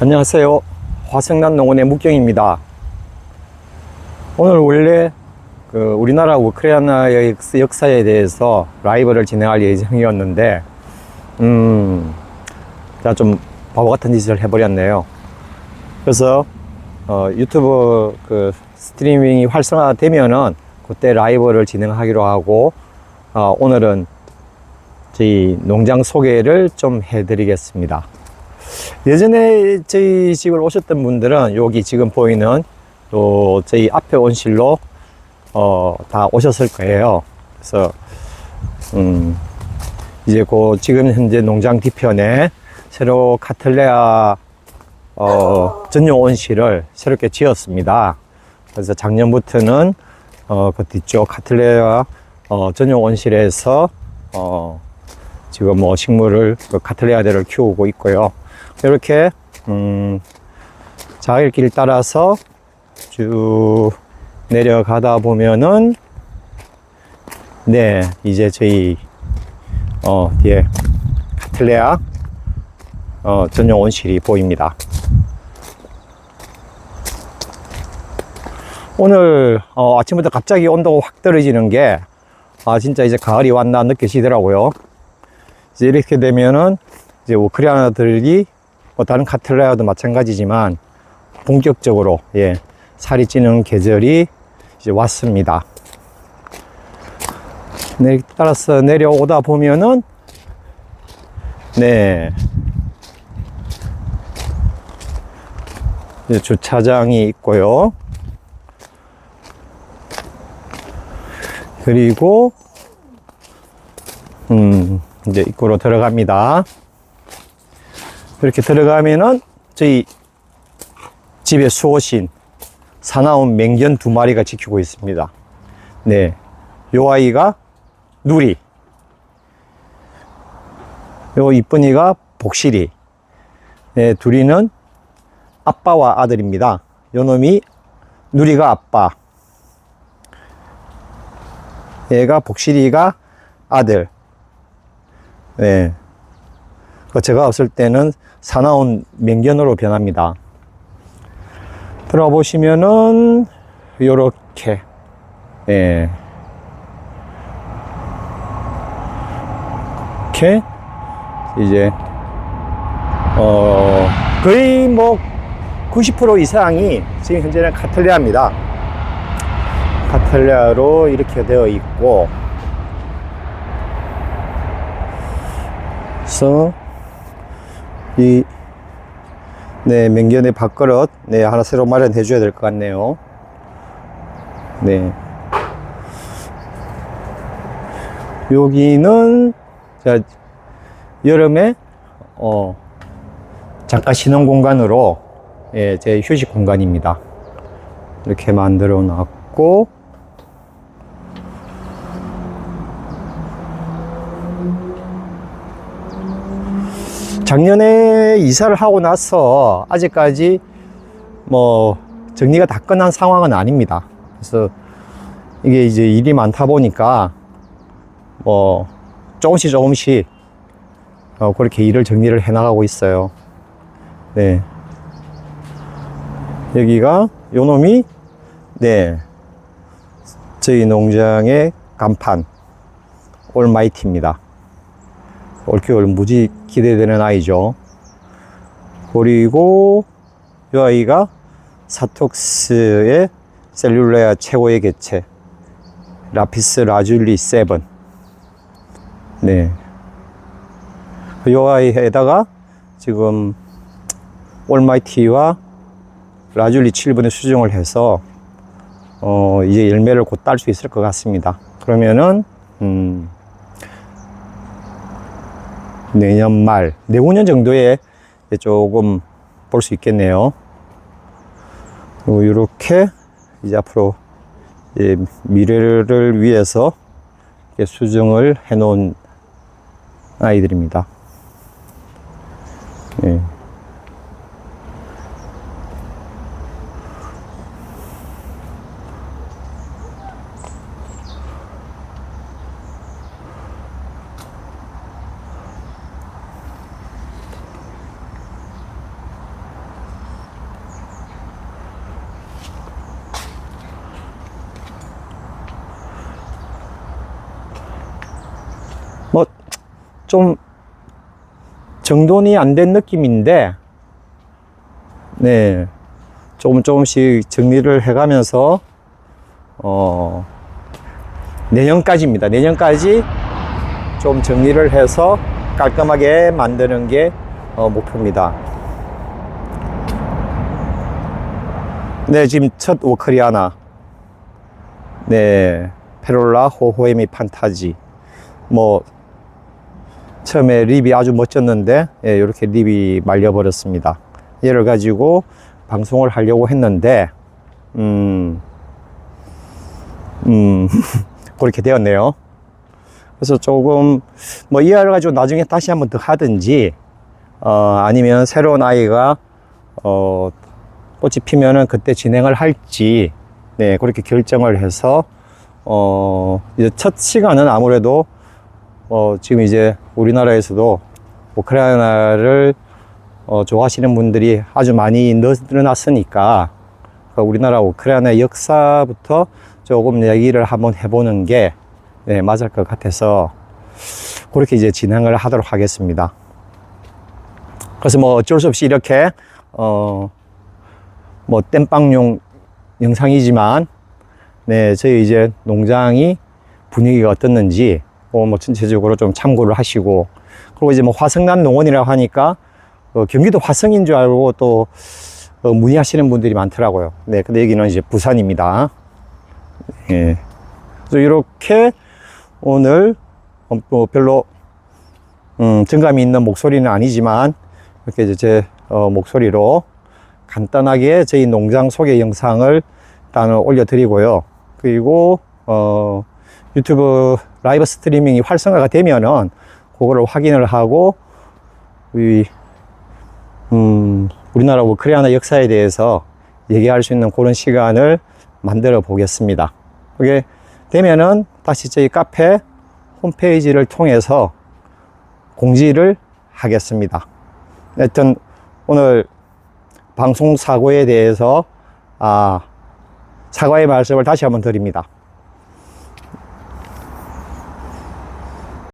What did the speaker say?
안녕하세요. 화성난 농원의 묵경입니다. 오늘 원래 그 우리나라 우크라이나의 역사에 대해서 라이브를 진행할 예정이었는데, 음, 제가 좀 바보 같은 짓을 해버렸네요. 그래서 어, 유튜브 그 스트리밍이 활성화되면은 그때 라이브를 진행하기로 하고, 어, 오늘은 저희 농장 소개를 좀 해드리겠습니다. 예전에 저희 집을 오셨던 분들은 여기 지금 보이는 또 저희 앞에 온실로 어, 다 오셨을 거예요. 그래서 음, 이제 그 지금 현재 농장 뒤편에 새로 카틀레아 어, 전용 온실을 새롭게 지었습니다. 그래서 작년부터는 어, 그 뒤쪽 카틀레아 어, 전용 온실에서 어, 지금 뭐 식물을 그 카틀레아들을 키우고 있고요. 이렇게 음, 자일길 따라서 쭉 내려가다 보면은 네 이제 저희 어 뒤에 카틀레아 어, 전용 온실이 보입니다. 오늘 어, 아침부터 갑자기 온도가 확 떨어지는 게 아 진짜 이제 가을이 왔나 느껴지더라고요. 이제 이렇게 되면은 이제 우크라이나들이 뭐 다른 카틀라야도 마찬가지지만 본격적으로 예 살이 찌는 계절이 이제 왔습니다. 네, 따라서 내려오다 보면은 네 주차장이 있고요. 그리고 음 이제 입구로 들어갑니다. 이렇게 들어가면은 저희 집의 수호신 사나운 맹견 두 마리가 지키고 있습니다. 네. 요 아이가 누리. 요 이쁜이가 복실이. 네, 둘이는 아빠와 아들입니다. 요 놈이 누리가 아빠. 얘가 복실이가 아들. 네. 그 제가 없을 때는 사나운 맹견으로 변합니다. 들어가 보시면은 요렇게 예. 이렇게 이제 어 거의 뭐 90% 이상이 지금 현재는 카틀레아입니다. 카틀레아로 이렇게 되어 있고 그래서 이, 네, 맹견의 밥그릇, 네, 하나 새로 마련해 줘야 될 것 같네요. 네. 여기는, 자, 여름에, 어, 잠깐 쉬는 공간으로, 예, 제 휴식 공간입니다. 이렇게 만들어 놨고, 작년에 이사를 하고 나서 아직까지 뭐 정리가 다 끝난 상황은 아닙니다. 그래서 이게 이제 일이 많다 보니까 뭐 조금씩 조금씩 어 그렇게 일을 정리를 해 나가고 있어요. 네. 여기가 요 놈이 네. 저희 농장의 간판 올마이티입니다. 올겨울 무지 기대되는 아이죠. 그리고 이 아이가 사톡스의 셀룰레아 최고의 개체 라피스 라줄리 세븐 네. 이 아이에다가 지금 올마이티와 라줄리 7분의 수정을 해서 어 이제 열매를 곧 딸 수 있을 것 같습니다. 그러면은 음 내년 말, 내후년 정도에 조금 볼 수 있겠네요. 이렇게 이제 앞으로 이제 미래를 위해서 수정을 해 놓은 아이들입니다. 네. 좀 정돈이 안 된 느낌인데, 네. 조금 조금씩 정리를 해가면서, 어, 내년까지입니다. 내년까지 좀 정리를 해서 깔끔하게 만드는 게 어, 목표입니다. 네, 지금 첫 워크리아나. 네, 페롤라, 호호에미 판타지. 뭐, 처음에 립이 아주 멋졌는데, 예, 이렇게 립이 말려버렸습니다. 얘를 가지고 방송을 하려고 했는데, 음, 음, 그렇게 되었네요. 그래서 조금, 뭐, 이 아이를 가지고 나중에 다시 한번 더 하든지, 어, 아니면 새로운 아이가, 어, 꽃이 피면은 그때 진행을 할지, 네, 그렇게 결정을 해서, 어, 이제 첫 시간은 아무래도, 어, 지금 이제 우리나라에서도 우크라이나를 어, 좋아하시는 분들이 아주 많이 늘어났으니까, 그 우리나라 우크라이나 역사부터 조금 얘기를 한번 해보는 게, 네, 맞을 것 같아서, 그렇게 이제 진행을 하도록 하겠습니다. 그래서 뭐 어쩔 수 없이 이렇게, 어, 뭐 땜빵용 영상이지만, 네, 저희 이제 농장이 분위기가 어떻는지, 어, 뭐 전체적으로 좀 참고를 하시고, 그리고 이제 뭐 화성난 농원이라고 하니까, 어, 경기도 화성인 줄 알고 또, 어, 문의하시는 분들이 많더라고요. 네, 근데 여기는 이제 부산입니다. 예. 그래서 이렇게 오늘, 어, 뭐 별로, 음, 정감이 있는 목소리는 아니지만, 이렇게 이제 제, 어, 목소리로 간단하게 저희 농장 소개 영상을 일단은 올려드리고요. 그리고, 어, 유튜브 라이브 스트리밍이 활성화가 되면은, 그거를 확인을 하고, 이, 음, 우리나라 우크라이나 역사에 대해서 얘기할 수 있는 그런 시간을 만들어 보겠습니다. 그게 되면은 다시 저희 카페 홈페이지를 통해서 공지를 하겠습니다. 하여튼 오늘 방송 사고에 대해서 아, 사과의 말씀을 다시 한번 드립니다.